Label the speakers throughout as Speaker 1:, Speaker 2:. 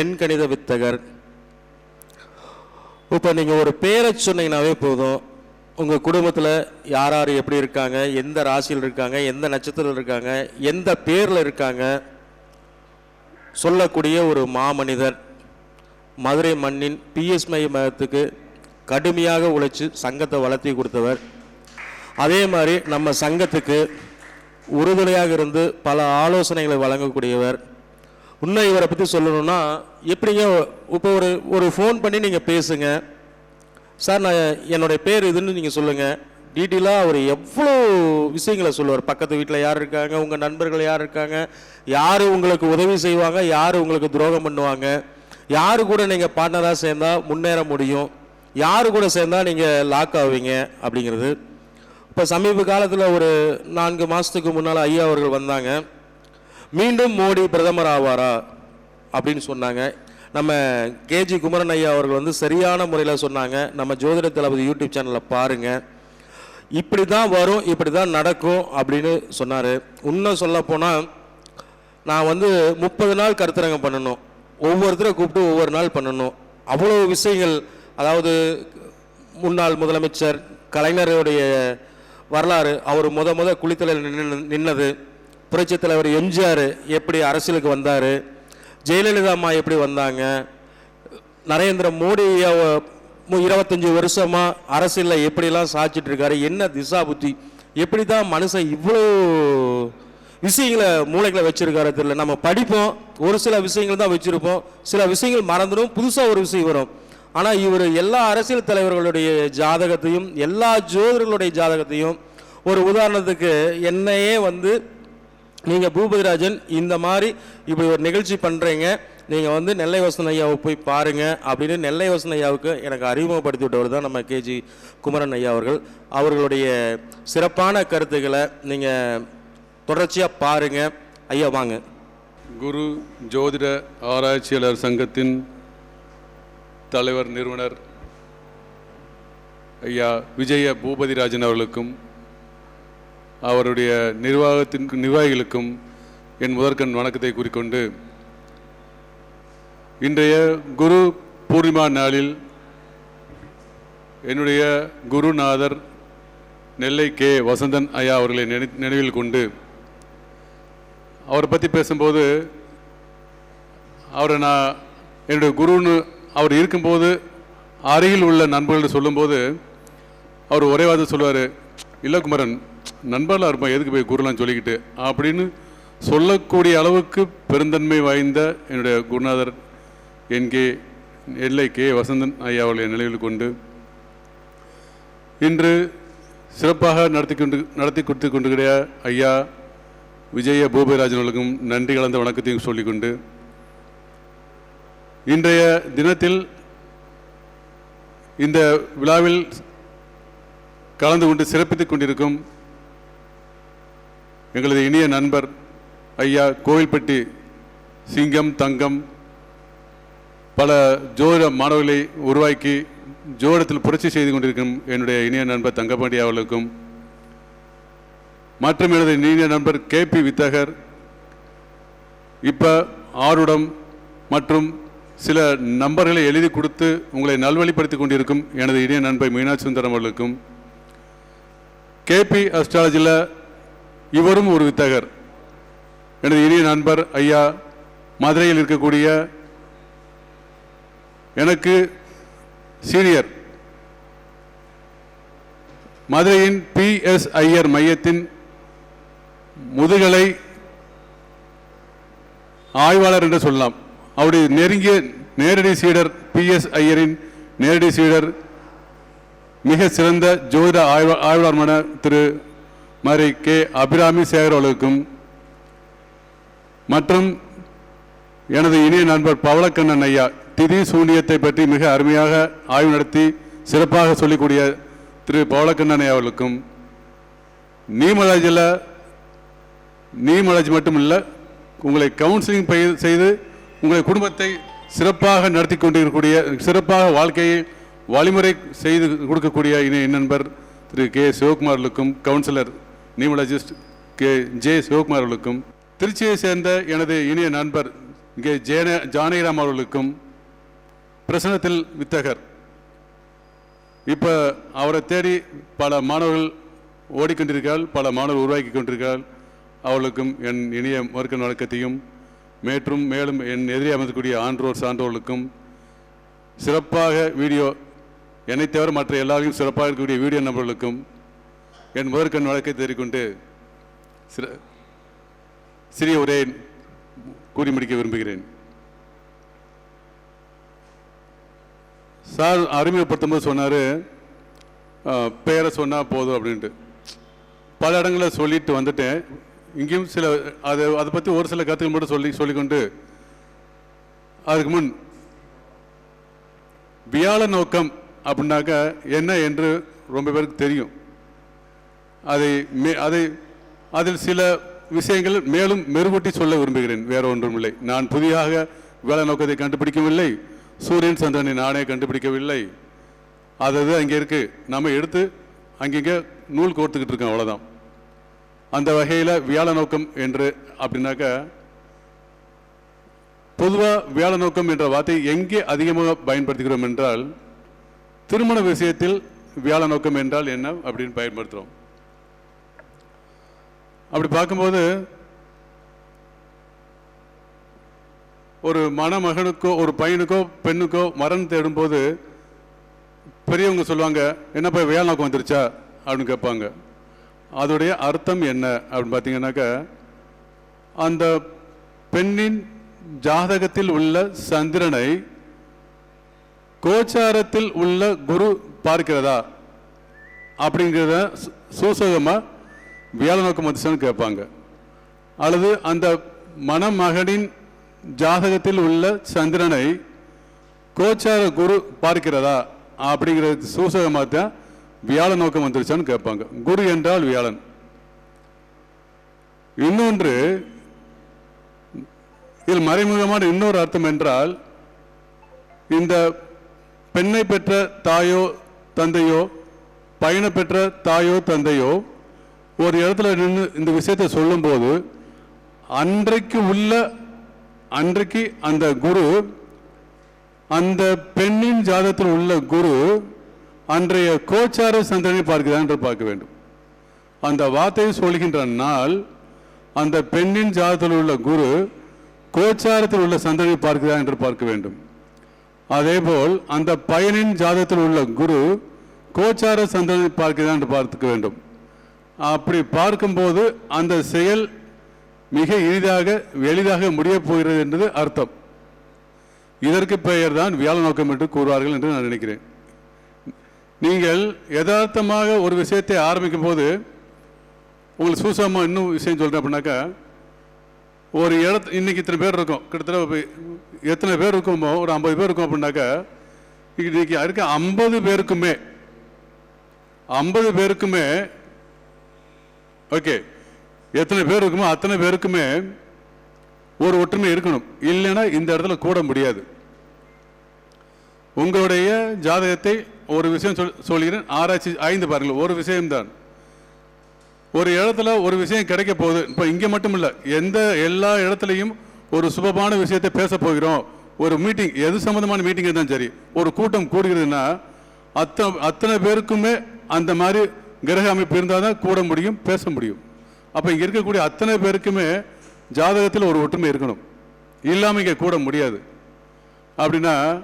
Speaker 1: எண் கணித வித்தகர். இப்போ நீங்கள் ஒரு பேரை சொன்னீங்கன்னாவே போதும். உங்கள் குடும்பத்தில் யார் யார் எப்படி இருக்காங்க எந்த ராசியில் இருக்காங்க எந்த நட்சத்திரத்தில் இருக்காங்க எந்த பேரில் இருக்காங்க சொல்லக்கூடிய ஒரு மாமனிதர். மதுரை மண்ணின் பிஎஸ் மையத்துக்கு கடுமையாக உழைச்சி சங்கத்தை வளர்த்தி கொடுத்தவர். அதே மாதிரி நம்ம சங்கத்துக்கு உறுதுணையாக இருந்து பல ஆலோசனைகளை வழங்கக்கூடியவர். இன்னும் இவரை பற்றி சொல்லணும்னா எப்படிங்க இப்போ ஒரு ஒரு ஃபோன் பண்ணி நீங்கள் பேசுங்க. சார் நான் என்னுடைய பேர் இதுன்னு நீங்கள் சொல்லுங்கள் டீட்டெயிலாக அவர் எவ்வளோ விஷயங்களை சொல்லுவார். பக்கத்து வீட்டில் யார் இருக்காங்க உங்கள் நண்பர்கள் யார் இருக்காங்க யார் உங்களுக்கு உதவி செய்வாங்க யார் உங்களுக்கு துரோகம் பண்ணுவாங்க. யார் கூட நீங்கள் பார்ட்னராக சேர்ந்தால் முன்னேற முடியும். யார் கூட சேர்ந்தால் நீங்கள் லாக் ஆவீங்க அப்படிங்கிறது. இப்போ சமீப காலத்தில் ஒரு நான்கு மாதத்துக்கு முன்னால் ஐயா அவர்கள் வந்தாங்க. மீண்டும் மோடி பிரதமர் ஆவாரா? அப்படின்னு சொன்னாங்க. நம்ம கேஜி குமரன் ஐயா அவர்கள் வந்து சரியான முறையில் சொன்னாங்க. நம்ம ஜோதிட தளபதி யூடியூப் சேனலில் பாருங்கள் இப்படி தான் வரும் இப்படி தான் நடக்கும் அப்படின்னு சொன்னார். இன்னும் சொல்ல போனால் நான் வந்து முப்பது நாள் கருத்தரங்கம் பண்ணணும். ஒவ்வொருத்தரை கூப்பிட்டு ஒவ்வொரு நாள் பண்ணணும். அவ்வளோ விஷயங்கள் அதாவது முன்னாள் முதலமைச்சர் கலைஞருடைய வரலாறு அவர் முத முத குளித்தலையில் நின்னு நின்னது. புரட்சித் தலைவர் எம்ஜிஆர் எப்படி அரசியலுக்கு வந்தார்? ஜெயலலிதா அம்மா எப்படி வந்தாங்க? நரேந்திர மோடி இருபத்தஞ்சி மு- இருபத்தஞ்சு அரசியலில் எப்படிலாம் சாச்சிட்டு இருக்காரு? என்ன திசா புத்தி? எப்படி தான் மனுஷன் இவ்வளோ விஷயங்களை மூளைகளை வச்சிருக்காரு தெரியல. நம்ம படிப்போம் ஒரு சில விஷயங்கள் தான் வச்சுருப்போம். சில விஷயங்கள் மறந்துடும் புதுசாக ஒரு விஷயம் வரும். ஆனால் இவர் எல்லா அரசியல் தலைவர்களுடைய ஜாதகத்தையும் எல்லா ஜோதர்களுடைய ஜாதகத்தையும் ஒரு உதாரணத்துக்கு என்னையே வந்து நீங்கள் பூபதிராஜன் இந்த மாதிரி இப்படி ஒரு நிகழ்ச்சி பண்ணுறீங்க நீங்கள் வந்து நெல்லை வசன ஐயாவை போய் பாருங்கள் அப்படின்னு நெல்லை வசன ஐயாவுக்கு எனக்கு அறிமுகப்படுத்தி விட்டவர் தான் நம்ம கேஜி குமரன் ஐயா அவர்கள். அவர்களுடைய சிறப்பான கருத்துக்களை நீங்கள் தொடர்ச்சியாக பாருங்கள் ஐயா வாங்க.
Speaker 2: குரு ஜோதிட ஆராய்ச்சியாளர் சங்கத்தின் தலைவர் நிறுவனர் ஐயா விஜய பூபதிராஜன் அவர்களுக்கும் அவருடைய நிர்வாகத்தின் நிர்வாகிகளுக்கும் என் முதற்கண் வணக்கத்தை கூறிக்கொண்டு இன்றைய குரு பூர்ணிமா நாளில் என்னுடைய குருநாதர் நெல்லை கே. வசந்தன் ஐயா அவர்களை நினை நினைவில் கொண்டு அவரை பற்றி பேசும்போது அவரை நான் என்னுடைய குருன்னு அவர் இருக்கும்போது அருகில் உள்ள நண்பர்கள் சொல்லும்போது அவர் ஒரே வார்த்தை சொல்லுவார் இல்லை குமரன் நண்பர்களாக இருப்போம் எதுக்கு போய் குருலாம் சொல்லிக்கிட்டு? அப்படின்னு சொல்லக்கூடிய அளவுக்கு பெருந்தன்மை வாய்ந்த என்னுடைய குருநாதர் N K L K Vasanthan ஐயா அவர்களை நிலையில் கொண்டு இன்று சிறப்பாக நடத்தி கொண்டு நடத்தி கொடுத்து கொண்டிருக்கிற ஐயா விஜய பூபதிராஜன் அவர்களுக்கும் நன்றி கலந்த வணக்கத்தையும் சொல்லிக்கொண்டு இன்றைய தினத்தில் இந்த விழாவில் கலந்து கொண்டு சிறப்பித்துக் கொண்டிருக்கும் எங்களது இனிய நண்பர் ஐயா கோவில்பட்டி சிங்கம் தங்கம் பல ஜோதிட மாணவர்களை உருவாக்கி ஜோடத்தில் புரட்சி செய்து கொண்டிருக்கும் என்னுடைய இனிய நண்பர் தங்கப்பாண்டி அவர்களுக்கும் மற்றும் எனது இனிய நண்பர் கேபி வித்தகர் இப்போ ஆருடம் மற்றும் சில நம்பர்களை எழுதி கொடுத்து உங்களை நல்வழிப்படுத்திக் கொண்டிருக்கும் எனது இனிய நண்பர் மீனாட்சி சுந்தரம் அவர்களுக்கும் கேபி அஸ்ட்ராலஜியில் இவரும் ஒரு வித்தகர். எனது இனிய நண்பர் ஐயா மதுரையில் இருக்கக்கூடிய எனக்கு சீனியர் மதுரையின் பிஎஸ் ஐயர் மையத்தின் முதுகலை ஆய்வாளர் என்று சொல்லலாம். அவருடைய நெருங்கிய நேரடி சீடர் பிஎஸ் ஐயரின் நேரடி சீடர் மிக சிறந்த ஜோதிட ஆய்வா ஆய்வாளர்மான திரு மாதிரி கே அபிராமி சேகர் அவர்களுக்கும் மற்றும் எனது இணைய நண்பர் பவளக்கண்ணன் ஐயா திதி சூனியத்தை பற்றி மிக அருமையாக ஆய்வு நடத்தி சிறப்பாக சொல்லிக்கூடிய திரு பவளக்கண்ணன் ஐயா அவர்களுக்கும் நீமராஜில் நீமலாஜ் மட்டும் இல்லை உங்களை கவுன்சிலிங் பயிர் செய்து உங்களை குடும்பத்தை சிறப்பாக நடத்தி கொண்டிருக்கக்கூடிய சிறப்பாக வாழ்க்கையை வழிமுறை செய்து கொடுக்கக்கூடிய இணைய நண்பர் Thiru K சிவகுமார்களுக்கும் councillor numerologist K. J. Sivakumar அவர்களுக்கும் திருச்சியை சேர்ந்த எனது இனிய நண்பர் இங்கே ஜேன ஜானகிராம் அவர்களுக்கும் பிரசனத்தில் வித்தகர். இப்போ அவரை தேடி பல மாணவர்கள் ஓடிக்கொண்டிருக்கிறார்கள் பல மாணவர்கள் உருவாக்கி கொண்டிருக்கிறார்கள். அவர்களுக்கும் என் இனிய மறுக்க வழக்கத்தையும் மேற்றும் மேலும் என் எதிரே அமர்ந்தக்கூடிய ஆன்றோர் சான்றோர்களுக்கும் சிறப்பாக வீடியோ என்னை தவிர மற்ற எல்லாருக்கும் சிறப்பாக இருக்கக்கூடிய வீடியோ நபர்களுக்கும் என் முதற்கண் வழக்கை தேடிக்கொண்டு சில சிறிய உரையை கூறி முடிக்க விரும்புகிறேன். சார் அறிமுகப்படுத்தும் போது சொன்னார் பேரை சொன்னால் போதும் அப்படின்ட்டு. பல இடங்களில் சொல்லிட்டு வந்துட்டேன். இங்கேயும் சில அதை அதை பற்றி ஒரு சில கருத்துக்கள் மட்டும் சொல்லி சொல்லிக்கொண்டு அதுக்கு முன் வியாழ நோக்கம் அப்படின்னாக்கா என்ன என்று ரொம்ப பேருக்கு தெரியும். அதை மே அதை அதில் சில விஷயங்கள் மேலும் மெருகூட்டி சொல்ல விரும்புகிறேன். வேற ஒன்றுமில்லை. நான் புதிதாக வேலை நோக்கத்தை கண்டுபிடிக்கவில்லை. சூரியன் சந்திரனை நானே கண்டுபிடிக்கவில்லை. அது அங்கே இருக்கு. நம்ம எடுத்து அங்கங்கே நூல் கோர்த்துக்கிட்டு இருக்கோம் அவ்வளோதான் அந்த வகையில் வியாழ நோக்கம் என்று அப்படின்னாக்கா பொதுவாக வியாழ நோக்கம் என்ற வார்த்தை எங்கே அதிகமாக பயன்படுத்துகிறோம் என்றால் திருமண விஷயத்தில் வியாழ நோக்கம் என்றால் என்ன அப்படின்னு பயன்படுத்துகிறோம் அப்படி பார்க்கும்போது ஒரு மணமகனுக்கோ ஒரு பையனுக்கோ பெண்ணுக்கோ மரணம் தேடும்போது பெரியவங்க சொல்லுவாங்க என்னப்பா வேலை நோக்கம் வந்துருச்சா? அப்படின்னு கேட்பாங்க. அதோடைய அர்த்தம் என்ன அப்படின்னு பார்த்தீங்கன்னாக்கா அந்த பெண்ணின் ஜாதகத்தில் உள்ள சந்திரனை கோச்சாரத்தில் உள்ள குரு பார்க்கிறதா அப்படிங்கிறத சு- வியாழ நோக்கம் வந்துச்சான்னு கேட்பாங்க. அல்லது அந்த மணமகனின் ஜாதகத்தில் உள்ள சந்திரனை கோச்சார குரு பார்க்கிறதா அப்படிங்கிற சூசகமாக தான் வியாழ நோக்கம் வந்துருச்சான்னு கேட்பாங்க. குரு என்றால் வியாழன். இன்னொன்று இதில் மறைமுகமான இன்னொரு அர்த்தம் என்றால் இந்த பெண்ணை பெற்ற தாயோ தந்தையோ பையனை பெற்ற தாயோ தந்தையோ ஒரு இடத்துல நின்று இந்த விஷயத்தை சொல்லும்போது அன்றைக்கு உள்ள அன்றைக்கு அந்த குரு அந்த பெண்ணின் ஜாதத்தில் உள்ள குரு அன்றைய கோச்சார சந்திரனை பார்க்கிறதா என்று பார்க்க வேண்டும். அந்த வார்த்தையை சொல்கின்ற நாள் அந்த பெண்ணின் ஜாதத்தில் உள்ள குரு கோச்சாரத்தில் உள்ள சந்திரனை பார்க்கிறதா என்று பார்க்க வேண்டும். அதேபோல் அந்த பையனின் ஜாதகத்தில் உள்ள குரு கோச்சார சந்திரனை பார்க்கிறதா என்று பார்த்துக்க வேண்டும். அப்படி பார்க்கும்போது அந்த செயல் மிக எளிதாக எளிதாக முடியப் போகிறது என்பது அர்த்தம். இதற்கு பெயர் தான் வியாழ நோக்கம் என்று கூறுவார்கள் என்று நான் நினைக்கிறேன். நீங்கள் யதார்த்தமாக ஒரு விஷயத்தை ஆரம்பிக்கும் போது உங்களுக்கு சூசமாக இன்னும் விஷயம் சொல்கிறேன் அப்படின்னாக்கா ஒரு இடத்து இன்னைக்கு இத்தனை பேர் இருக்கும். கிட்டத்தட்ட எத்தனை பேர் இருக்குமோ ஒரு ஐம்பது பேர் இருக்கும் அப்படின்னாக்கா இன்னைக்கு இருக்க ஐம்பது பேருக்குமே ஐம்பது பேருக்குமே ஓகே. எத்தனை பேர் இருக்குமோ அத்தனை பேருக்குமே ஒரு ஒற்றுமை இருக்கணும். இல்லைன்னா இந்த இடத்துல கூட முடியாது. உங்களுடைய ஜாதகத்தை ஒரு விஷயம் சொல் சொல்கிறேன். ஆராய்ச்சி ஆய்ந்து பாருங்கள். ஒரு விஷயம்தான். ஒரு இடத்துல ஒரு விஷயம் கிடைக்க போகுது. இப்போ இங்கே மட்டும் இல்லை எந்த எல்லா இடத்துலையும் ஒரு சுபமான விஷயத்தை பேச போகிறோம். ஒரு மீட்டிங் எது சம்மந்தமான மீட்டிங் இருந்தாலும் சரி ஒரு கூட்டம் கூடுகிறதுன்னா அத்தனை அத்தனை பேருக்குமே அந்த மாதிரி கிரக அமைப்பு இருந்தால் தான் கூட முடியும் பேச முடியும். அப்போ இங்கே இருக்கக்கூடிய அத்தனை பேருக்குமே ஜாதகத்தில் ஒரு ஒற்றுமை இருக்கணும். இல்லாமல் இங்கே கூட முடியாது. அப்படின்னா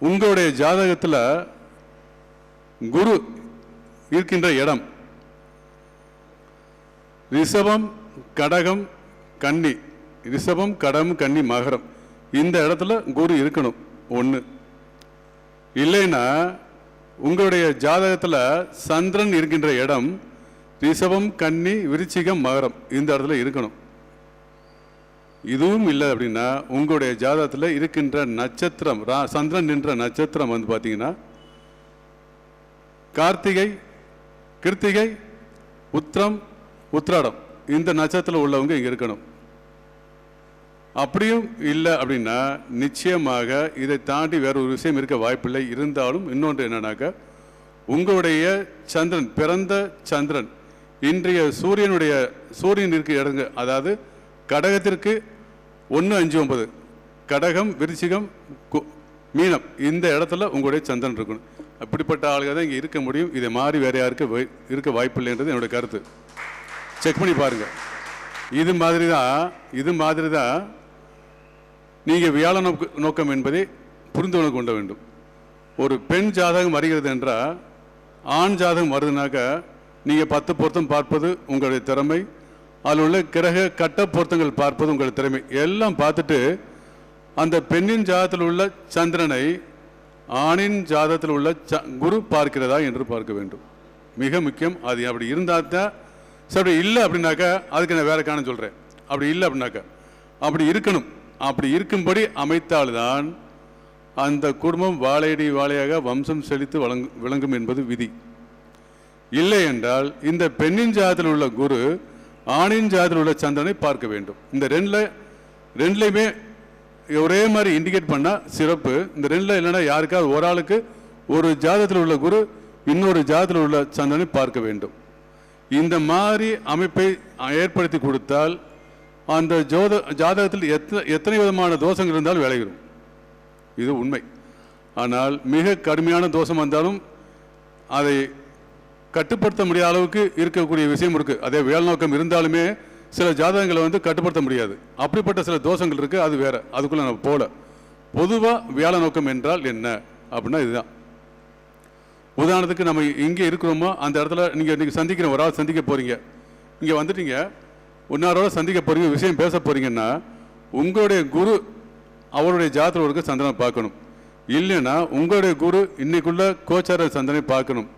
Speaker 2: உங்களுடைய ஜாதகத்தில் குரு இருக்கின்ற இடம். ரிஷபம் கடகம் கன்னி. ரிஷபம் கடம் கன்னி மகரம். இந்த இடத்துல குரு இருக்கணும் ஒன்று இல்லைன்னா உங்களுடைய ஜாதகத்தில் சந்திரன் இருக்கின்ற இடம் ரிஷபம் கன்னி விருச்சிகம் மகரம் இந்த இடத்துல இருக்கணும். இதுவும் இல்லை அப்படின்னா உங்களுடைய ஜாதகத்தில் இருக்கின்ற நட்சத்திரம் ரா- சந்திரன் நின்ற நட்சத்திரம் வந்து பார்த்தீங்கன்னா கார்த்திகை கிருத்திகை உத்திரம் உத்திராடம் இந்த நட்சத்திரம் உள்ளவங்க இங்கே இருக்கணும். அப்படியும் இல்லை அப்படின்னா நிச்சயமாக இதை தாண்டி வேற ஒரு விஷயம் இருக்க வாய்ப்பில்லை. இருந்தாலும் இன்னொன்று என்னன்னாக்கா உங்களுடைய சந்திரன் பிறந்த சந்திரன் இன்றைய சூரியனுடைய சூரியன் இருக்க இடங்கு அதாவது கடகத்திற்கு ஒன்று அஞ்சு ஒன்பது கடகம் விருச்சிகம் கு- மீனம் இந்த இடத்துல உங்களுடைய சந்திரன் இருக்கணும். அப்படிப்பட்ட ஆளுங்க தான் இங்கே இருக்க முடியும். இதை மாறி வேற யாருக்கு இருக்க வாய்ப்பில்லைன்றது என்னோட கருத்து. செக் பண்ணி பாருங்கள் இது மாதிரி தான் இது மாதிரி தான் நீங்கள் வியாழ நோக்க நோக்கம் என்பதை புரிந்து கொள்ள வேண்டும். ஒரு பெண் ஜாதகம் வருகிறது என்றால் ஆண் ஜாதகம் வருதுனாக்க நீங்கள் பத்து பொருத்தம் பார்ப்பது உங்களுடைய திறமை அதில் உள்ள கிரக கட்ட பொருத்தங்கள் பார்ப்பது உங்களுடைய திறமை. எல்லாம் பார்த்துட்டு அந்த பெண்ணின் ஜாதத்தில் உள்ள சந்திரனை ஆணின் ஜாதத்தில் உள்ள ச- குரு பார்க்கிறதா என்று பார்க்க வேண்டும். மிக முக்கியம் அது அப்படி இருந்தால் தான் சரி இல்லை அப்படின்னாக்கா அதுக்கு நான் வேற காரணம் சொல்கிறேன் அப்படி இல்லை அப்படின்னாக்கா அப்படி இருக்கணும். அப்படி இருக்கும்படி அமைத்தால்தான் அந்த குடும்பம் வாழையடி வாழையாக வம்சம் செழித்து வழங்கு விளங்கும் என்பது விதி. இல்லை என்றால் இந்த பெண்ணின் ஜாதத்தில் உள்ள குரு ஆணின் ஜாதியில் உள்ள சந்திரனை பார்க்க வேண்டும். இந்த ரெண்டில் ரெண்டுலையுமே ஒரே மாதிரி இண்டிகேட் பண்ணால் சிறப்பு. இந்த ரெண்டில் இல்லைன்னா யாருக்காவது ஒரு ஆளுக்கு ஒரு ஜாதத்தில் உள்ள குரு இன்னொரு ஜாதத்தில் உள்ள சந்திரனை பார்க்க வேண்டும். இந்த மாதிரி அமைப்பை ஏற்படுத்தி கொடுத்தால் அந்த ஜோத ஜாதகத்தில் எத்தனை எத்தனை விதமான தோஷங்கள் இருந்தாலும் விளைகிறோம் இது உண்மை. ஆனால் மிக கடுமையான தோஷம் வந்தாலும் அதை கட்டுப்படுத்த முடியாத அளவுக்கு இருக்கக்கூடிய விஷயம் இருக்குது அதே வேல் நோக்கம் இருந்தாலுமே சில ஜாதகங்களை வந்து கட்டுப்படுத்த முடியாது. அப்படிப்பட்ட சில தோஷங்கள் இருக்குது அது வேறு. அதுக்குள்ளே நம்ம போகல பொதுவாக வியாழ நோக்கம் என்றால் என்ன? அப்படின்னா இதுதான். உதாரணத்துக்கு நம்ம இங்கே இருக்கிறோமோ? அந்த இடத்துல நீங்கள் இன்றைக்கி சந்திக்கிற ஒரு ஆள் சந்திக்க போகிறீங்க இங்கே வந்துட்டீங்க. உன்னாரோட சந்திக்க போறீங்க விஷயம் பேச போறீங்கன்னா உங்களுடைய குரு அவருடைய ஜாதகம் இருக்க சந்திரனை பார்க்கணும். இல்லைன்னா உங்களுடைய குரு இன்னைக்குள்ள கோச்சார சந்திரனை பார்க்கணும்.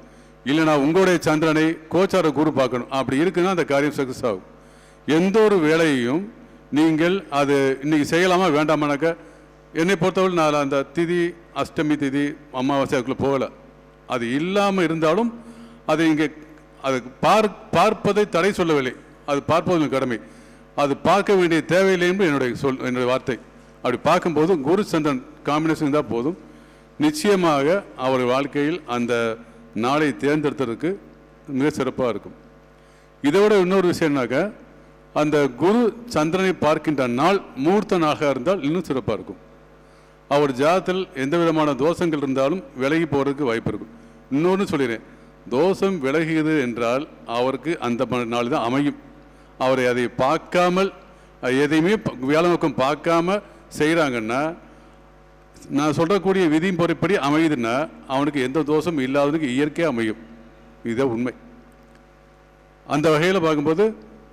Speaker 2: இல்லைன்னா உங்களுடைய சந்திரனை கோச்சார குரு பார்க்கணும். அப்படி இருக்குன்னா அந்த காரியம் சக்ஸஸ் ஆகும். எந்த ஒரு வேலையையும் நீங்கள் அது இன்னைக்கு செய்யலாமா வேண்டாமானாக்க என்னை பொறுத்தவரை நான் அந்த திதி அஷ்டமி திதி அமாவாசை அதுக்குள்ள போகலை. அது இல்லாமல் இருந்தாலும் அதை இங்கே அது பார் பார்ப்பதை தடை சொல்லவில்லை. அது பார்ப்பது கடமை. அது பார்க்க வேண்டிய தேவையில்லை என்று என்னுடைய சொல் என்னுடைய வார்த்தை. அப்படி பார்க்கும்போது குரு சந்திரன் காம்பினேஷன் இருந்தால் போதும். நிச்சயமாக அவர் வாழ்க்கையில் அந்த நாளை தேர்ந்தெடுத்ததுக்கு மிக சிறப்பாக இருக்கும். இதை விட இன்னொரு விஷயம்னாக்க அந்த குரு சந்திரனை பார்க்கின்ற நாள் மூர்த்த நாளாக இருந்தால் இன்னும் சிறப்பாக இருக்கும். அவர் ஜாதத்தில் எந்த விதமான தோஷங்கள் இருந்தாலும் விலகி போகிறதுக்கு வாய்ப்பு இருக்கும். இன்னொன்று சொல்லிடுறேன். தோஷம் விலகியது என்றால் அவருக்கு அந்த நாள் தான் அமையும். அவரை அதை பார்க்காமல் எதையுமே வேலை நோக்கம் பார்க்காம செய்கிறாங்கன்னா நான் சொல்லக்கூடிய விதி பொறுப்படி அமையுதுன்னா அவனுக்கு எந்த தோஷமும் இல்லாததுக்கு இயற்கையாக அமையும். இதுதான் உண்மை. அந்த வகையில் பார்க்கும்போது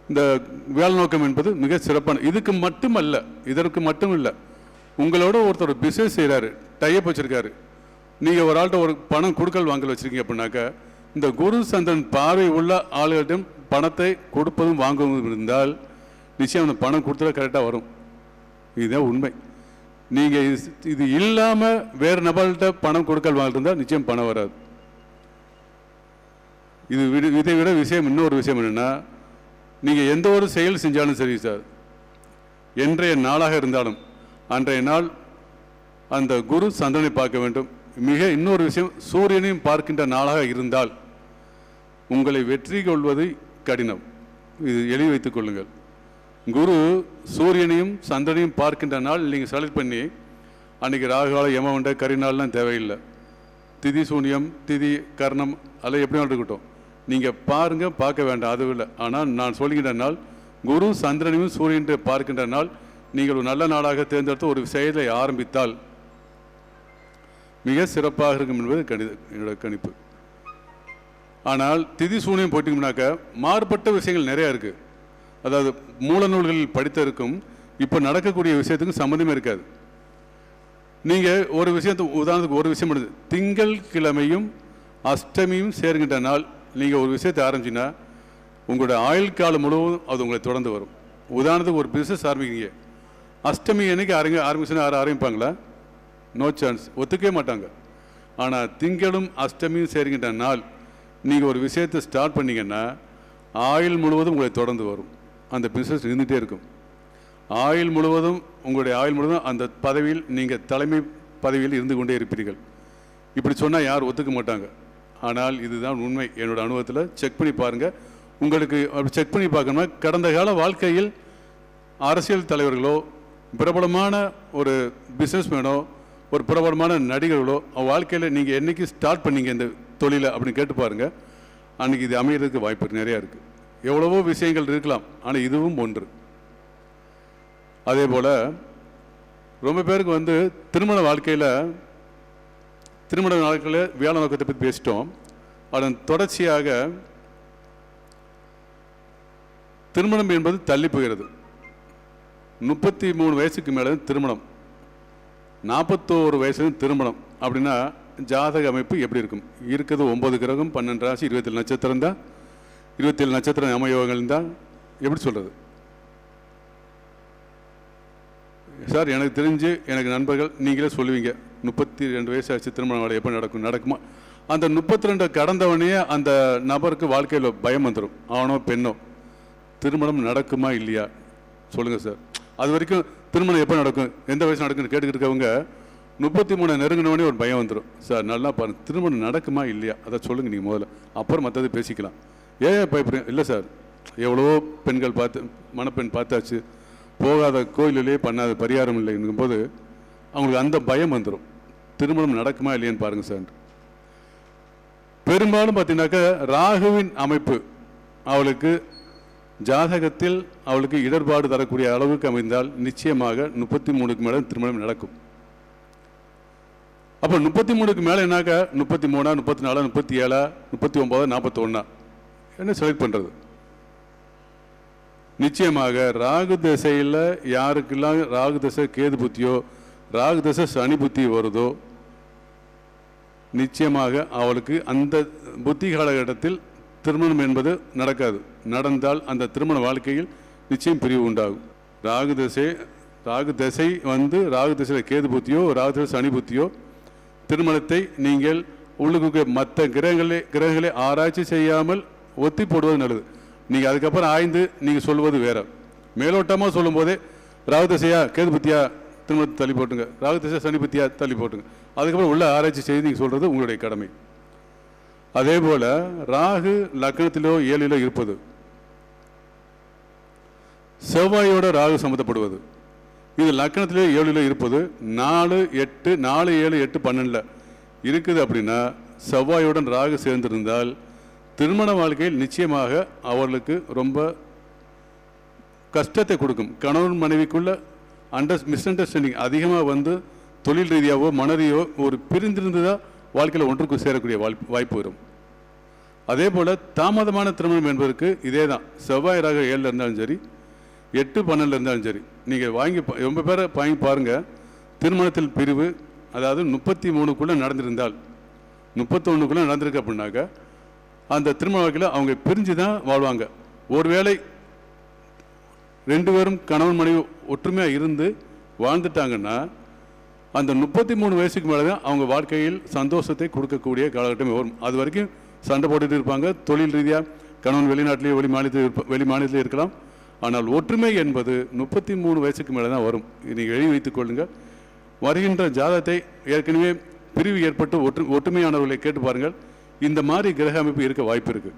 Speaker 2: இந்த வேலை நோக்கம் என்பது மிக சிறப்பான இதுக்கு மட்டுமல்ல இதற்கு மட்டும் இல்லை உங்களோட ஒருத்தர் பிஸ்னஸ் செய்கிறாரு டைப் வச்சுருக்காரு. நீங்கள் ஒரு ஆள்கிட்ட ஒரு பணம் கொடுக்கல் வாங்கல் வச்சிருக்கீங்க அப்படின்னாக்கா இந்த குரு சந்திரன் பார்வை உள்ள ஆளுகளிடம் பணத்தை கொடுப்பதும் வாங்குவதும் இருந்தால் நிச்சயம் அந்த பணம் கொடுத்தா கரெக்டாக வரும். இதுதான் உண்மை. நீங்கள் இது இது இல்லாமல் வேறு நபர்கள்ட்ட பணம் கொடுக்கல் வாங்கல் நிச்சயம் பணம் வராது. இது விட- இதை விட விஷயம் இன்னொரு விஷயம் என்னென்னா நீங்கள் எந்த ஒரு செயல் செஞ்சாலும் சரி சார் என்றைய நாளாக இருந்தாலும் அன்றைய நாள் அந்த குரு சந்திரனை பார்க்க வேண்டும். மிக இன்னொரு விஷயம் சூரியனையும் பார்க்கின்ற நாளாக இருந்தால் உங்களை வெற்றி கொள்வது கடினம். இது எழுதி வைத்துக் கொள்ளுங்கள். குரு சூரியனையும் சந்திரனையும் பார்க்கின்ற நாள் நீங்கள் செலக்ட் பண்ணி அன்றைக்கி ராகுகால யமவண்ட கரிநாள்லாம் தேவையில்லை. திதி சூன்யம் திதி கர்ணம் அதெல்லாம் எப்படி இருக்கட்டும். நீங்கள் பாருங்கள் பார்க்க வேண்டாம் அது இல்லை. ஆனால் நான் சொல்கின்ற நாள் குரு சந்திரனையும் சூரியன் பார்க்கின்ற நாள் நீங்கள் ஒரு நல்ல நாளாக தேர்ந்தெடுத்து ஒரு செயலை ஆரம்பித்தால் மிக சிறப்பாக இருக்கும் என்பது கணித என்னோட கணிப்பு. ஆனால் திதி சூனியம் போட்டிங்கனாக்க மாறுபட்ட விஷயங்கள் நிறையா இருக்குது அதாவது மூல நூல்களில் படித்திருக்கும் இப்போ நடக்கக்கூடிய விஷயத்துக்கும் சம்மந்தமே இருக்காது. நீங்கள் ஒரு விஷயத்து உதாரணத்துக்கு ஒரு விஷயம் எடுத்து திங்கள் கிழமையும் அஷ்டமியும் சேர்கின்ற நாள் நீங்கள் ஒரு விஷயத்தை ஆரம்பிச்சிங்கன்னா உங்களோட ஆயுள் காலம் முழுவதும் அது உங்களை தொடர்ந்து வரும். உதாரணத்துக்கு ஒரு பிஸ்னஸ் ஆரம்பிக்கிறீங்க. அஷ்டமி அன்னைக்கு ஆரம்பி ஆரம்பிச்சுன்னா யாரும் ஆரம்பிப்பாங்களா? நோ சான்ஸ் ஒத்துக்கவே மாட்டாங்க. ஆனால் திங்களும் அஷ்டமியும் சேர்கின்ற நாள் நீங்கள் ஒரு விஷயத்தை ஸ்டார்ட் பண்ணிங்கன்னா ஆயுள் முழுவதும் உங்களை தொடர்ந்து வரும். அந்த பிஸ்னஸ் இருந்துகிட்டே இருக்கும். ஆயுள் முழுவதும் உங்களுடைய ஆயுள் முழுவதும் அந்த பதவியில் நீங்கள் தலைமை பதவியில் இருந்து கொண்டே இருப்பீர்கள். இப்படி சொன்னால் யாரும் ஒத்துக்க மாட்டாங்க. ஆனால் இதுதான் உண்மை. என்னோட அனுபவத்தில் செக் பண்ணி பாருங்கள் உங்களுக்கு அப்படி செக் பண்ணி பார்க்கணும்னா கடந்த கால வாழ்க்கையில் அரசியல் தலைவர்களோ பிரபலமான ஒரு பிஸ்னஸ்மேனோ ஒரு பிரபலமான நடிகர்களோ வாழ்க்கையில் நீங்கள் என்னைக்கு ஸ்டார்ட் பண்ணீங்க இந்த தொழிலை அப்படின்னு கேட்டு பாருங்க. அன்னைக்கு இது அமையறதுக்கு வாய்ப்பு நிறையா இருக்குது எவ்வளவோ விஷயங்கள் இருக்கலாம். ஆனால் இதுவும் ஒன்று. அதே போல் ரொம்ப பேருக்கு வந்து திருமண வாழ்க்கையில் திருமண வாழ்க்கையில் வேலை நோக்கத்தை பற்றி பேசிட்டோம். அதன் தொடர்ச்சியாக திருமணம் என்பது தள்ளி போகிறது. முப்பத்தி மூணு வயசுக்கு மேலே திருமணம். நாற்பத்தோரு வயசு திருமணம். அப்படின்னா ஜாதக அமைப்பு எப்படி இருக்கும்? இருக்குது ஒன்பது கிரகம் பன்னெண்டு ராசி இருபத்தேழு நட்சத்திரம் தான். இருபத்தேழு நட்சத்திரம் அமையோகங்கள் தான் எப்படி சொல்கிறது சார் எனக்கு தெரிஞ்சு எனக்கு நண்பர்கள் நீங்களே சொல்லுவீங்க. முப்பத்தி ரெண்டு வயசு ஆச்சு திருமணம் வேலை எப்போ நடக்கும் நடக்குமா? அந்த முப்பத்தி ரெண்டு கடந்தவனே அந்த நபருக்கு வாழ்க்கையில் பயம் வந்துடும் அவனோ பெண்ணோ திருமணம் நடக்குமா இல்லையா? சொல்லுங்கள் சார். அது வரைக்கும் திருமணம் எப்போ நடக்கும்? எந்த வயசு நடக்குன்னு கேட்டுக்கிட்டு இருக்கவங்க முப்பத்தி மூணு நெருங்கினோடனே ஒரு பயம் வந்துடும் சார் நல்லா பாருங்க திருமணம் நடக்குமா இல்லையா? அதை சொல்லுங்கள் நீங்கள் முதல்ல. அப்புறம் மற்றது பேசிக்கலாம். ஏன் பயப்படுங்க இல்லை சார் எவ்வளவோ பெண்கள் பார்த்து மணப்பெண் பார்த்தாச்சு. போகாத கோயிலிலே பண்ணாத பரிகாரம் இல்லைங்கும் போது அவங்களுக்கு அந்த பயம் வந்துடும் திருமணம் நடக்குமா இல்லையான்னு பாருங்கள் சார். பெரும்பாலும் பார்த்தீங்கன்னாக்கா ராகுவின் அமைப்பு அவளுக்கு ஜாதகத்தில் அவளுக்கு இடர்பாடு தரக்கூடிய அளவுக்கு அமைந்தால் நிச்சயமாக முப்பத்தி மூணுக்கு மேலே திருமணம் நடக்கும். அப்போ முப்பத்தி மூணுக்கு மேலே என்னாக்கா? முப்பத்தி மூணா முப்பத்தி நாலா முப்பத்தி ஏழா முப்பத்தி ஒன்பதா நாற்பத்தொன்னா என்ன செலக்ட் பண்ணுறது நிச்சயமாக ராகு திசையில் யாருக்கெல்லாம் ராகு திசை கேது புத்தியோ ராகு திசை சனி புத்தி வருதோ நிச்சயமாக அவளுக்கு அந்த புத்தி காலகட்டத்தில் திருமணம் என்பது நடக்காது. நடந்தால் அந்த திருமண வாழ்க்கையில் நிச்சயம் பிரிவு உண்டாகும். ராகு திசை ராகு திசை வந்து ராகு திசையில் கேது புத்தியோ ராகு திசை சனி புத்தியோ திருமணத்தை நீங்கள் உள்ளுக்கு மற்ற கிரகங்களே கிரகங்களை ஆராய்ச்சி செய்யாமல் ஒத்தி போடுவது நல்லது. நீங்கள் அதுக்கப்புறம் ஆய்ந்து நீங்கள் சொல்வது வேற. மேலோட்டமாக சொல்லும்போதே ராகு திசையா கேது புத்தியா திருமணத்தை தள்ளி போட்டுங்க. ராகு திசை சனி புத்தியா தள்ளி போட்டுங்க. அதுக்கப்புறம் உள்ள ஆராய்ச்சி செய்து நீங்கள் சொல்கிறது உங்களுடைய கடமை. அதே போல் ராகு லக்னத்திலோ ஏழிலோ இருப்பது செவ்வாயோட ராகு சம்மந்தப்படுவது இது லக்னத்திலே ஏழில் இருப்பது. நாலு எட்டு நாலு ஏழு எட்டு பன்னெண்டில். இருக்குது அப்படின்னா செவ்வாயுடன் ராகு சேர்ந்திருந்தால் திருமண வாழ்க்கையில் நிச்சயமாக அவர்களுக்கு ரொம்ப கஷ்டத்தை கொடுக்கும். கணவன் மனைவிக்குள்ள அண்டர் மிஸ் அண்டர்ஸ்டாண்டிங் அதிகமாக வந்து தொழில் ரீதியாகவோ மனதையோ ஒரு பிரிந்திருந்ததா வாழ்க்கையில் ஒன்றுக்கு சேரக்கூடிய வாய்ப்பு வாய்ப்பு வரும். அதே போல் தாமதமான திருமணம் என்பதற்கு இதே தான் செவ்வாய் ராக ஏழில் இருந்தாலும் சரி எட்டு பன்னெண்டில் இருந்தாலும் சரி. நீங்கள் வாங்கி பா- ரொம்ப பேரை வாங்கி பாருங்கள் திருமணத்தில் பிரிவு அதாவது முப்பத்தி மூணுக்குள்ளே நடந்திருந்தால் முப்பத்தொன்றுக்குள்ளே நடந்திருக்கு அப்படின்னாக்கா அந்த திருமண வாழ்க்கையில் அவங்க பிரிஞ்சு தான் வாழ்வாங்க. ஒருவேளை ரெண்டு பேரும் கணவன் மனைவி ஒற்றுமையாக இருந்து வாழ்ந்துட்டாங்கன்னா அந்த முப்பத்தி மூணு வயசுக்கு மேலே தான் அவங்க வாழ்க்கையில் சந்தோஷத்தை கொடுக்கக்கூடிய காலகட்டமே வரும். அது வரைக்கும் சண்டை போட்டுட்டு இருப்பாங்க. தொழில் ரீதியாக கணவன் வெளிநாட்டிலேயே வெளி மாநிலத்தில் இருப்ப வெளி மாநிலத்தில் இருக்கலாம். ஆனால் ஒற்றுமை என்பது முப்பத்தி மூணு வயசுக்கு மேலே தான் வரும். நீங்கள் எழுதி வைத்துக் கொள்ளுங்கள். வருகின்ற ஜாதகத்தை ஏற்கனவே பிரிவு ஏற்பட்டு ஒற்று ஒற்றுமையானவர்களை கேட்டு பாருங்கள். இந்த மாதிரி கிரக அமைப்பு இருக்க வாய்ப்பு இருக்குது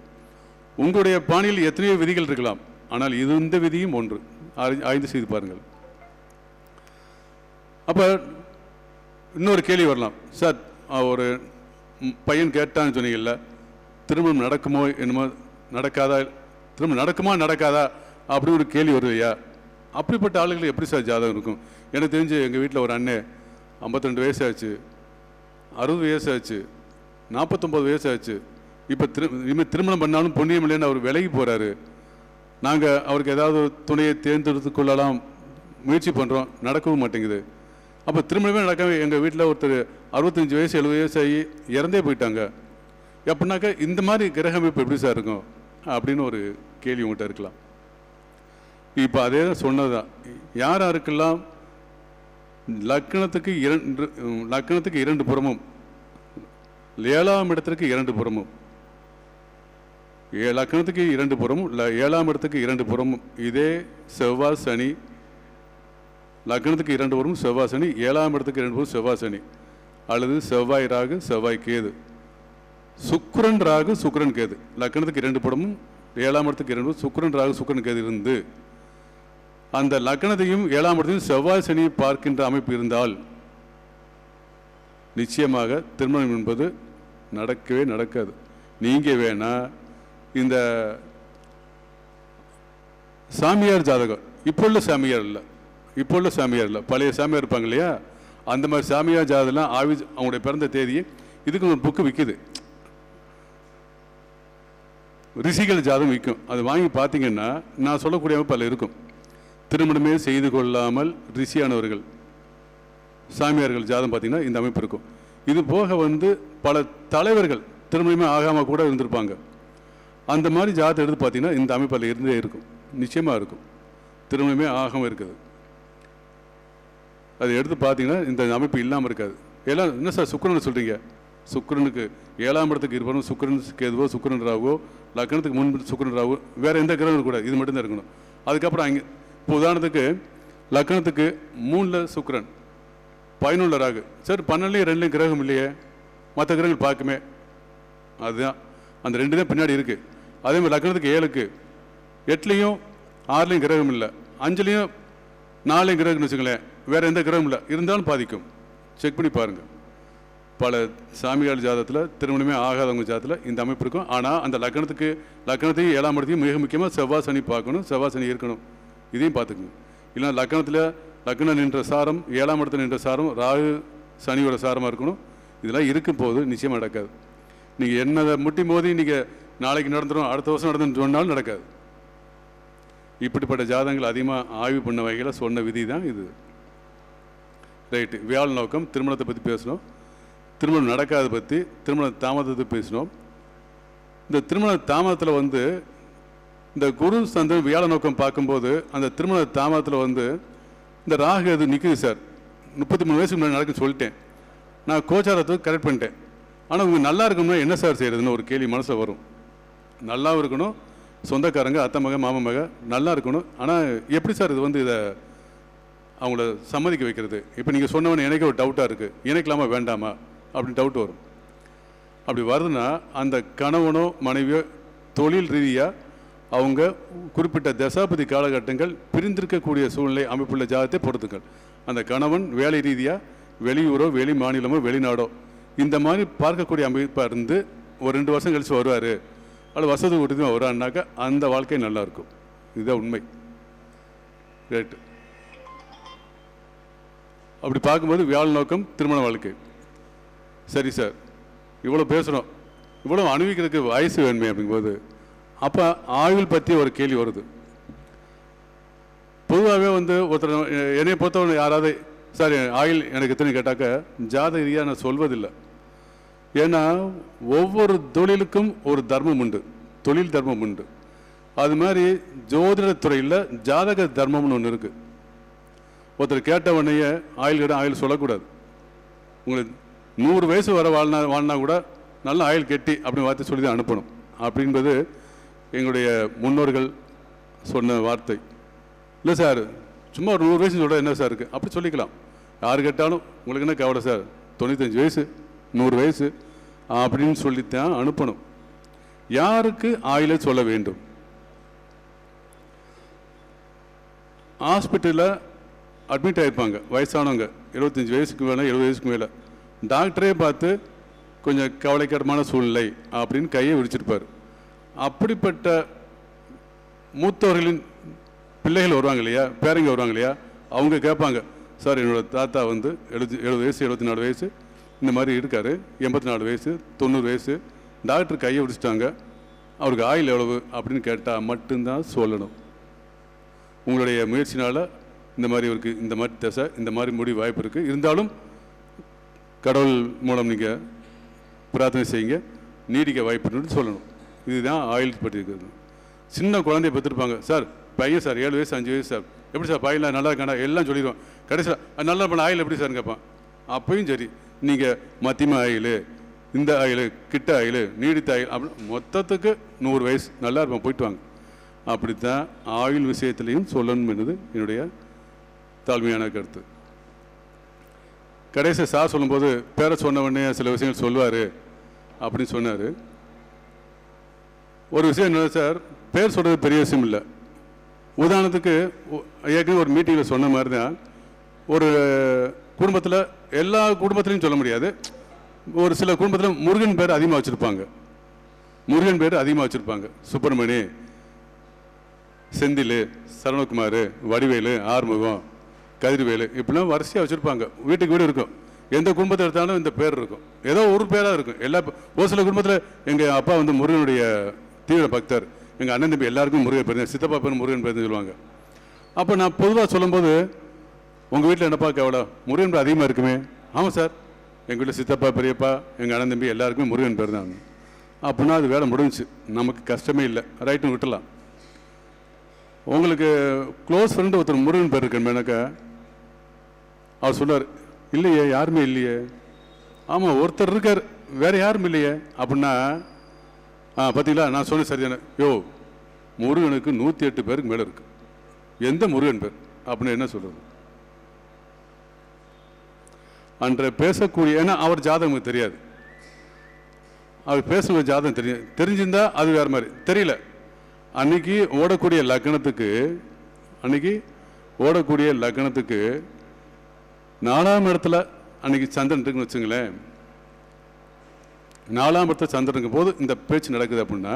Speaker 2: உங்களுடைய பாணியில் எத்தனையோ விதிகள் இருக்கலாம். ஆனால் இது இந்த விதியும் ஒன்று. ஆய்ந்து செய்து பாருங்கள். அப்போ இன்னொரு கேள்வி வரலாம். சார் ஒரு பையன் கேட்டான்னு சொன்னீங்கல்ல திருமணம் நடக்குமோ என்னமோ நடக்காதா? திருமணம் நடக்குமா நடக்காதா? அப்படி ஒரு கேள்வி வருது ஐயா அப்படிப்பட்ட ஆளுகளுக்கு எப்படி சார் ஜாதகம் இருக்கும்? எனக்கு தெரிஞ்சு எங்கள் வீட்டில் ஒரு அண்ணன் 52 வயசு ஆச்சு அறுபது வயசு ஆச்சு நாற்பத்தொம்பது வயசு ஆச்சு இப்போ திரு இனிமேல் திருமணம் பண்ணாலும் புண்ணியம் இல்லைன்னு அவர் விலகி போகிறாரு நாங்கள் அவருக்கு ஏதாவது ஒரு துணையை தேர்ந்தெடுத்து கொள்ளலாம் முயற்சி பண்ணுறோம் நடக்கவும் மாட்டேங்குது. அப்போ திருமணமே நடக்கவே எங்கள் வீட்டில் ஒருத்தர் அறுபத்தஞ்சு வயசு எழுபது வயசு ஆகி இறந்தே போயிட்டாங்க. எப்படின்னாக்கா இந்த மாதிரி கிரக அமைப்பு எப்படி சார் இருக்கும்? அப்படின்னு ஒரு கேள்வி உங்கள்கிட்ட இருக்கலாம். இப்போ அதே தான் சொன்னதுதான். யார் யாருக்கெல்லாம் லக்னத்துக்கு இரண்டு லக்கணத்துக்கு லக்னத்துக்கு இரண்டு புறமும் ஏழாம் இடத்திற்கு இரண்டு புறமும் ஏ லக்னத்துக்கு இரண்டு புறமும் ஏழாம் இடத்துக்கு இரண்டு புறமும் இதே செவ்வாய் சனி லக்னத்துக்கு இரண்டு புறமும் செவ்வாய் சனி ஏழாம் இடத்துக்கு இரண்டு புறம் செவ்வாய் சனி அல்லது செவ்வாய் ராகு செவ்வாய் கேது. சுக்ரன் ராகு சுக்ரன் கேது. லக்னத்துக்கு இரண்டு புறமும் ஏழாம் இடத்துக்கு இரண்டு புறம் சுக்கிரன் ராகு சுக்ரன் கேது இருந்து அந்த லக்னத்தையும் ஏழாம் இடத்தையும் செவ்வாய் சனி பார்க்கின்ற அமைப்பு இருந்தால் நிச்சயமாக திருமணம் என்பது நடக்கவே நடக்காது. நீங்கள் வேணால் இந்த சாமியார் ஜாதகம் இப்போ உள்ள சாமியார் இல்லை இப்போ உள்ள சாமியார் இல்லை பழைய சாமியார் இருப்பாங்க இல்லையா? அந்த மாதிரி சாமியார் ஜாதகம்லாம் ஆவி அவங்களுடைய பிறந்த தேதி இதுக்கு ஒரு புக்கு விற்குது ரிஷிகள் ஜாதகம் விற்கும் அது வாங்கி பார்த்தீங்கன்னா நான் சொல்லக்கூடிய பல இருக்கும். திருமணமே செய்து கொள்ளாமல் ரிஷியானவர்கள் சாமியார்கள் ஜாதம் பார்த்தீங்கன்னா இந்த அமைப்பு இருக்கும். இது போக வந்து பல தலைவர்கள் திருமணமே ஆகாமல் கூட இருந்திருப்பாங்க. அந்த மாதிரி ஜாதகம் எடுத்து பார்த்தீங்கன்னா இந்த அமைப்பில் இருந்தே இருக்கும். நிச்சயமாக இருக்கும். திருமணமே ஆகாமல் இருக்குது. அதை எடுத்து பார்த்தீங்கன்னா இந்த அமைப்பு இல்லாமல் இருக்காது. ஏழாம் என்ன சார் சுக்கிரன் சொல்கிறீங்க சுக்கரனுக்கு ஏழாம் இடத்துக்கு இருப்பனும் சுக்கிரன் கேதுவோ சுக்கரன் ராவோ லக்னத்துக்கு முன்பு சுக்கரன் ராவோ வேறு எந்த கிரகம் கூட இது மட்டும்தான் இருக்கணும். அதுக்கப்புறம் அங்கே இப்போ உதாரணத்துக்கு லக்னத்துக்கு மூணில் சுக்கரன் பதினொன்றில் ராகு. சார் பன்னெண்டுலேயும் ரெண்டுலையும் கிரகம் இல்லையே? மற்ற கிரகங்கள் பார்க்குமே. அதுதான். அந்த ரெண்டு தான் பின்னாடி இருக்குது அதே மாதிரி லக்னத்துக்கு ஏழுக்கு. எட்டுலேயும் ஆறுலேயும் கிரகம் இல்லை. அஞ்சுலேயும் நாலையும் கிரகம்னு வச்சுங்களேன் வேறு எந்த கிரகம் இல்லை. இருந்தாலும் பாதிக்கும். செக் பண்ணி பாருங்கள் பல சாமியார் ஜாதகத்தில் திருமணமே ஆகாதவங்க ஜாதத்தில் இந்த அமைப்பு இருக்கும். ஆனால் அந்த லக்னத்துக்கு லக்னத்தையும் ஏழாம் இடத்தையும் மிக முக்கியமாக செவ்வாய் சனி பார்க்கணும். செவ்வாய் சனி இருக்கணும். இதையும் பார்த்துக்குங்க. இல்லைனா லக்னத்தில் லக்னம் நின்ற சாரம் ஏழாம் இடத்துல நின்ற சாரம் ராகு சனியோட சாரமாக இருக்கணும். இதெல்லாம் இருக்கும் போது நிச்சயமாக நடக்காது. நீங்கள் என்னதை முட்டி மோதி நீங்கள் நாளைக்கு நடந்துடும் அடுத்த வருஷம் நடந்துன்னு சொன்னாலும் நடக்காது. இப்படிப்பட்ட ஜாதகங்கள் அதிகமாக ஆய்வு பண்ண வகையில் சொன்ன விதி தான் இது. ரைட்டு. வியாழ் நோக்கம். திருமணத்தை பற்றி பேசணும் திருமணம் நடக்காத பற்றி திருமண தாமதத்தை பேசினோம். இந்த திருமண தாமதத்தில் வந்து இந்த குரு சந்திரன் வியாழ நோக்கம் பார்க்கும்போது அந்த திருமண தாமதத்தில் வந்து இந்த ராகு அது நிற்குது சார். முப்பத்தி மூணு வயசுக்கு முன்னாடி நடக்குன்னு சொல்லிட்டேன். நான் கோச்சாரத்தை கரெக்ட் பண்ணிட்டேன். ஆனால் உங்களுக்கு நல்லா இருக்கணும்னா என்ன சார் செய்கிறதுன்னு ஒரு கேள்வி மனசில் வரும். நல்லாவும் இருக்கணும். சொந்தக்காரங்க அத்தை மக மாமா மக நல்லா இருக்கணும். ஆனால் எப்படி சார் இது வந்து இதை அவங்கள சம்மதிக்க வைக்கிறது? இப்போ நீங்கள் சொன்னவன எனக்கு ஒரு டவுட்டாக இருக்குது இணைக்கலாமா? வேண்டாமா? அப்படின்னு டவுட் வரும். அப்படி வருதுன்னா அந்த கணவனோ மனைவியோ தொழில் ரீதியாக அவங்க குறிப்பிட்ட தசாபதி காலகட்டங்கள் பிரிந்திருக்கக்கூடிய சூழ்நிலை அமைப்புள்ள ஜாதத்தை பொறுத்துங்கள். அந்த கணவன் வேலை ரீதியாக வெளியூரோ வெளி மாநிலமோ வெளிநாடோ இந்த மாதிரி பார்க்கக்கூடிய அமைப்பாக இருந்து ஒரு ரெண்டு வருஷம் கழித்து வருவார். அல்லது வசதி உறுதியாக வருவாருனாக்கா அந்த வாழ்க்கை நல்லாயிருக்கும். இதுதான் உண்மை. ரைட்டு அப்படி பார்க்கும்போது வியாழ் நோக்கம் திருமண வாழ்க்கை. சரி சார் இவ்வளோ பேசுகிறோம் இவ்வளோ அனுபவிக்கிறதுக்கு வயசு வேணுமே அப்படிங்கும்போது அப்போ ஆயுள் பற்றி ஒரு கேள்வி வருது. பொதுவாகவே வந்து ஒருத்தர் என்னை பொறுத்தவரை யாராவது சார் ஆயுள் எனக்கு எத்தனை கேட்டாக்க ஜாத ரீதியாக நான் சொல்வதில்லை. ஏன்னா ஒவ்வொரு தொழிலுக்கும் ஒரு தர்மம் உண்டு. தொழில் தர்மம் உண்டு. அது மாதிரி ஜோதிடத்துறையில் ஜாதக தர்மம்னு ஒன்று இருக்குது ஒருத்தர் கேட்ட உடனேயே ஆயுள் கேட்டால் ஆயுள் சொல்லக்கூடாது. உங்களுக்கு நூறு வயசு வர வாழ்னா வாழ்னா கூட நல்ல ஆயுள் கெட்டி அப்படின்னு வார்த்தை சொல்லி தான் அனுப்பணும். அப்படின்பது எங்களுடைய முன்னோர்கள் சொன்ன வார்த்தை. இல்லை சார் சும்மா ஒரு நூறு வயசு சொல்கிறேன் என்ன சார் இருக்குது அப்படி சொல்லிக்கலாம். யார் கேட்டாலும் உங்களுக்கு என்ன கவலை சார்? தொண்ணூத்தஞ்சு வயசு நூறு வயசு அப்படின்னு சொல்லித்தான் அனுப்பணும். யாருக்கு ஆயில சொல்ல வேண்டும்? ஹாஸ்பிட்டலில் அட்மிட் ஆகிருப்பாங்க வயசானவங்க. இருபத்தஞ்சி வயசுக்கு மேலே எழுபது வயசுக்கு மேலே. டாக்டரே பார்த்து கொஞ்சம் கவலைக்கிடமான சூழ்நிலை அப்படின்னு கையை விரிச்சிருப்பார். அப்படிப்பட்ட மூத்தவர்களின் பிள்ளைகள் வருவாங்க இல்லையா? பேரங்க வருவாங்க இல்லையா? அவங்க கேட்பாங்க சார் என்னோட தாத்தா வந்து எழுபத்தி எழுபது வயசு எழுபத்தி நாலு வயசு. இந்த மாதிரி இருக்கார். எண்பத்தி நாலு வயசு தொண்ணூறு வயசு. டாக்டர் கையை பிடிச்சிட்டாங்க அவருக்கு ஆயில் எவ்வளவு? அப்படின்னு கேட்டால் மட்டும்தான் சொல்லணும். உங்களுடைய முயற்சினால் இந்த மாதிரி இருக்கு இந்த மாதிரி தசை இந்த மாதிரி முடிவு வாய்ப்பு இருக்குது இருந்தாலும் கடவுள் மூலம் நீங்கள் பிரார்த்தனை செய்யுங்க. நீடிக்க வாய்ப்புன்னு சொல்லணும். இதுதான் ஆயில் பட்டிருக்கிறது. சின்ன குழந்தைய பெற்றிருப்பாங்க. சார் பையன் சார் ஏழு வயசு அஞ்சு வயசு சார். எப்படி சார் பையன் நல்லா இருக்காண்டா எல்லாம் சொல்லிடுவோம் கடைசியில் நல்லா பண்ண ஆயில் எப்படி சார்னு கேட்பான். அப்பையும் சரி நீங்கள் மத்தியம ஆயில் இந்த ஆயில் கிட்ட ஆயில் நீடித்த ஆயில் அப்படி மொத்தத்துக்கு நூறு வயசு நல்லா இருப்பான் போயிட்டு வாங்க. அப்படித்தான் ஆயுள் விஷயத்திலையும் சொல்லணும் என்பது என்னுடைய தாழ்மையான கருத்து. கடைசி சார் சொல்லும்போது பேரை சொன்ன உடனே சில விஷயங்கள் சொல்லுவார் அப்படின்னு சொன்னார். ஒரு விஷயம் என்ன சார் பேர் சொல்கிறது பெரிய விஷயம் இல்லை. உதாரணத்துக்கு ஏற்கனவே ஒரு மீட்டிங்கில் சொன்ன மாதிரி தான் ஒரு குடும்பத்தில் எல்லா குடும்பத்திலையும் சொல்ல முடியாது. ஒரு சில குடும்பத்தில் முருகன் பேர் அதிகமாக வச்சுருப்பாங்க. முருகன் பேர் அதிகமாக வச்சுருப்பாங்க. சுப்பிரமணி செந்தில் சரவணகுமார் வடிவேலு ஆறுமுகம் கதிர்வேலு இப்படிலாம் வரிசையாக வச்சுருப்பாங்க. வீட்டுக்கு வீடு இருக்கும். எந்த குடும்பத்தை எடுத்தாலும் இந்த பேர் இருக்கும். ஏதோ ஒரு பேராக இருக்கும். எல்லா ஒரு சில குடும்பத்தில் எங்கள் அப்பா வந்து முருகனுடைய தீவிர பக்தர். எங்கள் அண்ணன் தம்பி எல்லாருக்கும் முருகன் பேருந்து சித்தப்பா பேர் முருகன் பேருந்து சொல்லுவாங்க. அப்போ நான் பொதுவாக சொல்லும்போது உங்கள் வீட்டில் என்னப்பா கவலை முருகன் பேர் அதிகமாக இருக்குமே. ஆமாம் சார். எங்கள் வீட்டில் சித்தப்பா பெரியப்பா எங்கள் அண்ணன் தம்பி எல்லாருக்குமே முருகன் பேர் தான். அப்படின்னா அது வேலை முடிஞ்சுச்சு. நமக்கு கஷ்டமே இல்லை. ரைட்டுன்னு விட்டலாம் உங்களுக்கு க்ளோஸ் ஃப்ரெண்டு ஒருத்தர் முருகன் பேர் இருக்கணுமேனாக்கா அவர் சொன்னார் இல்லையே யாருமே இல்லையே. ஆமாம் ஒருத்தர் இருக்கார் வேறு யாரும் இல்லையே. அப்படின்னா ஆ பார்த்தீங்களா நான் சொன்னேன் சரியான யோ முருகனுக்கு நூற்றி எட்டு பேருக்கு மேலே இருக்கு. எந்த முருகன் பேர்? அப்படின்னு என்ன சொல்கிறது அன்ற பேசக்கூடிய ஏன்னா அவர் ஜாதகம் தெரியாது. அவர் பேசுகிற ஜாதகம் தெரியும் தெரிஞ்சிருந்தா அது வேறு மாதிரி. தெரியல. அன்னைக்கு ஓடக்கூடிய லக்னத்துக்கு அன்னைக்கு ஓடக்கூடிய லக்னத்துக்கு நாலாம் இடத்துல அன்னைக்கு சந்திரன் இருக்குன்னு வச்சுங்களேன் நாலாம் இடத்த சந்திரனுக்கும் போது இந்த பேச்சு நடக்குது அப்படின்னா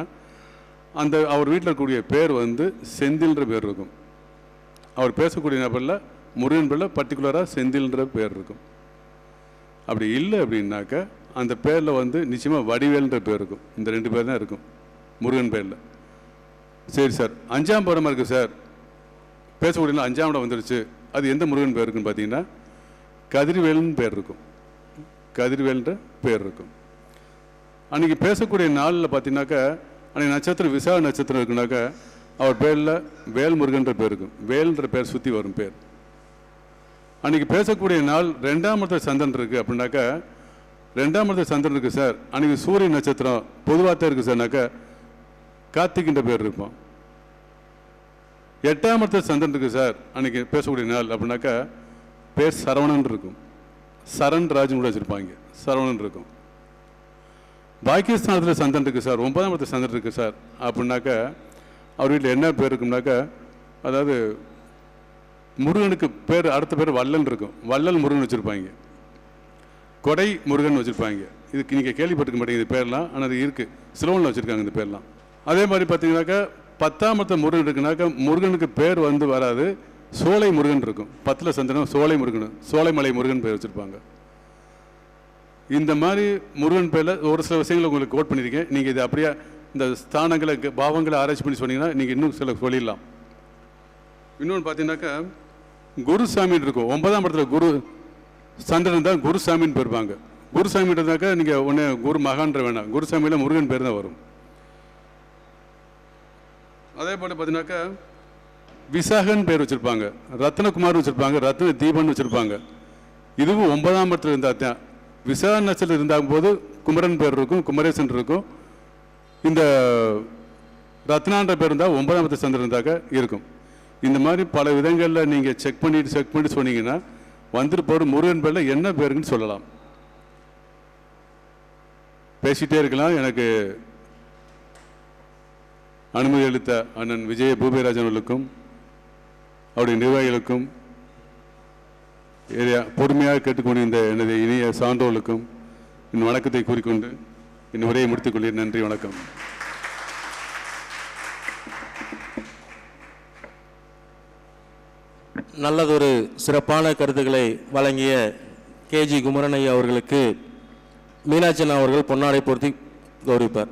Speaker 2: அந்த அவர் வீட்டில் இருக்கக்கூடிய பேர் வந்து செந்தில்ன்ற பேர் இருக்கும். அவர் பேசக்கூடிய நபரில் முருகன் பேரில் பர்டிகுலராக செந்தில்ன்ற பேர் இருக்கும். அப்படி இல்லை அப்படின்னாக்கா அந்த பேரில் வந்து நிச்சயமாக வடிவேல்ன்ற பேர் இருக்கும். இந்த ரெண்டு பேர் தான் இருக்கும் முருகன் பேரில். சரி சார் அஞ்சாம் படமாக இருக்குது சார். பேசக்கூடிய அஞ்சாம் இடம் வந்துருச்சு. அது எந்த முருகன் பேர் இருக்குன்னு பார்த்தீங்கன்னா கதிர்வேல்னு பேர் இருக்கும். கதிர்வேல்ன்ற பேர் இருக்கும். அன்னைக்கு பேசக்கூடிய நாளில் பார்த்தீங்கன்னாக்கா அன்றைக்கி நட்சத்திரம் விசா நட்சத்திரம் இருக்குனாக்கா அவர் பேரில் வேல்முருகன்ற பேர் இருக்கும். வேல்ன்ற பேர் சுற்றி வரும் பேர். அன்னைக்கு பேசக்கூடிய நாள் ரெண்டாம் இடத்துல சந்திரன் இருக்குது அப்படின்னாக்கா ரெண்டாம் இடத்துல சந்திரன் இருக்குது சார். அன்னைக்கு சூரிய நட்சத்திரம் பொதுவாக தான் இருக்குது சார்னாக்கா கார்த்திகின்ற பேர் இருக்கும். எட்டாம் இடத்துல சந்திரன் இருக்குது சார். அன்னைக்கு பேசக்கூடிய நாள் அப்படின்னாக்கா பேர் சரவணன் இருக்கும். சரண் ராஜன் கூட வச்சுருப்பாங்க. சரவணன் இருக்கும். பாக்கியஸ்தானத்தில் சந்திரன் இருக்குது சார். ஒன்பதாம் இடத்துல சந்திரன் இருக்குது சார். அப்படின்னாக்கா அவர் வீட்டில் என்ன பேர் இருக்கும்னாக்கா அதாவது முருகனுக்கு பேர் அடுத்த பேர் வள்ளல் இருக்கும். வள்ளல் முருகன் வச்சுருப்பாங்க. கொடை முருகன் வச்சுருப்பாங்க. இதுக்கு நீங்கள் கேள்விப்பட்டிருக்க மாட்டீங்க இந்த பேர்லாம். ஆனால் அது இருக்குது சிலோனில் வச்சுருக்காங்க இந்த பேர்லாம். அதே மாதிரி பார்த்தீங்கன்னாக்கா பத்தாம் இடத்துல முருகன் இருக்குனாக்கா முருகனுக்கு பேர் வந்து வராது. சோலை முருகன் இருக்கும். பத்தில் சந்தனம் சோலை முருகன் சோலைமலை முருகன் பேர் வச்சுருப்பாங்க. இந்த மாதிரி முருகன் பேரில் ஒரு சில விஷயங்களை உங்களுக்கு கோட் பண்ணியிருக்கேன். நீங்கள் இது அப்படியே இந்த ஸ்தானங்களை பாவங்களை ஆராய்ச்சி பண்ணி சொன்னீங்கன்னா நீங்கள் இன்னும் சில சொல்லிடலாம். இன்னொன்று பார்த்தீங்கன்னாக்கா குருசாமின்னு இருக்கும். ஒன்பதாம் இடத்துல குரு சந்திரன் தான் குருசாமின்னு போயிருப்பாங்க. குருசாமின்றதாக்கா நீங்கள் ஒன்று குரு மகான்ற வேணாம். குருசாமியில் முருகன் பேர் தான் வரும். அதே போல் பார்த்தீங்கன்னாக்கா விசாகன் பேர் வச்சுருப்பாங்க. ரத்னகுமார் வச்சுருப்பாங்க. ரத்ன தீபன் வச்சுருப்பாங்க. இதுவும் ஒன்பதாம் இடத்துல இருந்தால் தான் விசாக நட்சத்திரம் இருந்தாகும் போது குமரன் பேர் இருக்கும் குமரேசன் இருக்கும். இந்த ரத்னான்ற பேர் இருந்தால் ஒன்பதாம் சந்திரன் இருந்தாக்க இருக்கும். இந்த மாதிரி பல விதங்களில் நீங்கள் செக் பண்ணிட்டு செக் பண்ணி சொன்னீங்கன்னா வந்துட்டு போகிற முருகன் பேரில் என்ன பேருன்னு சொல்லலாம். பேசிட்டே இருக்கலாம். எனக்கு அனுமதி அளித்த அண்ணன் விஜய பூமிராஜன் அவர்களுக்கும் அவருடைய நிர்வாகிகளுக்கும் ஏரியா பொறுமையாக கேட்டுக்கொண்டிருந்த எனது இணைய சான்றோர்களுக்கும் என் வணக்கத்தை கூறிக்கொண்டு என் உரையை முடித்துக்கொள்கிறேன் நன்றி வணக்கம்.
Speaker 1: நல்லதொரு சிறப்பான கருத்துக்களை வழங்கிய கேஜி குமரனையா அவர்களுக்கு மீனாட்சன் அவர்கள் பொன்னாடை பொருத்தி கௌரவிப்பார்.